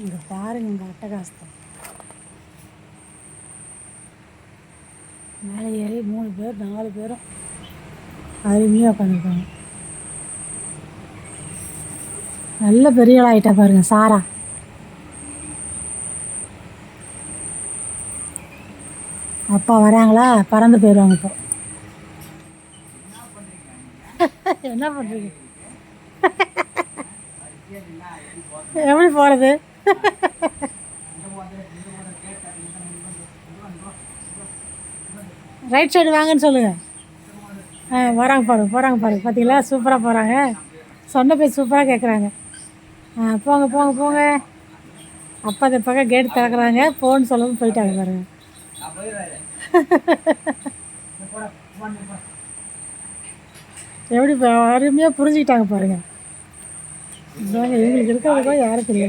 இங்கே பாருங்க இங்கே அட்டகாசத்தை மேலே ஏறி மூணு பேர் நாலு பேரும் அருமையாக உட்காந்துருக்காங்க நல்ல பெரிய ஆளாயிட்டா பாருங்க சாரா. அப்பா வராங்களா? பறந்து போயிடுவாங்க இப்போ. என்ன பண்ணுறீங்க எப்படி போகிறது ரைட் சைடு வாங்கன்னு சொல்லுங்கள் ஆ வராங்க பாருங்க போகிறாங்க பாருங்க பார்த்தீங்களா சூப்பராக போகிறாங்க சொன்ன போய் சூப்பராக கேட்குறாங்க ஆ போங்க போங்க போங்க. அப்பா இந்த பக்கம் கேட்டு திறக்கிறாங்க. போன்னு சொல்லவும் போயிட்டாங்க பாருங்க. எப்படி அருமையாக புரிஞ்சுக்கிட்டாங்க பாருங்கள் இவங்களுக்கு இருக்கிறது கூட யாரும் தெரியாது.